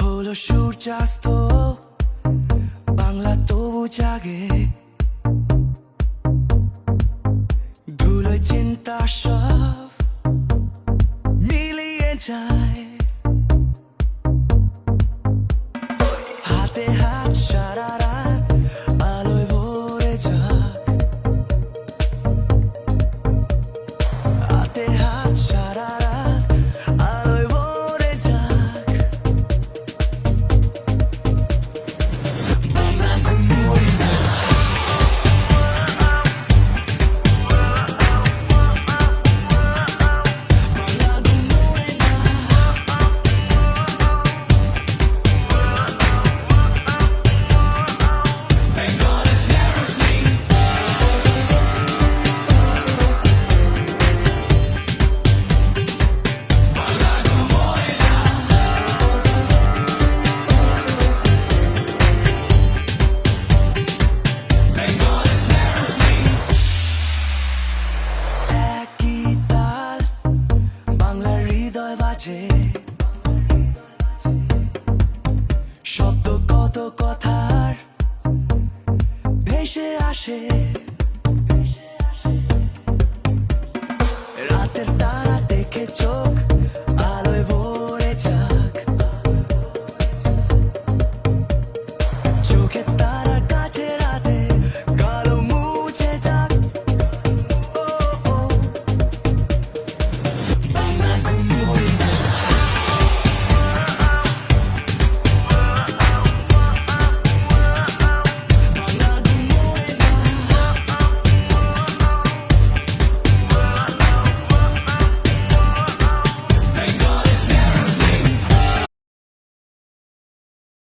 হলো সূর্যাস্ত বাংলা তবু জাগে। ধুলো চিন্তা সব মিলিয়ে যায়। শব্দ কত কথার ভেসে আসে।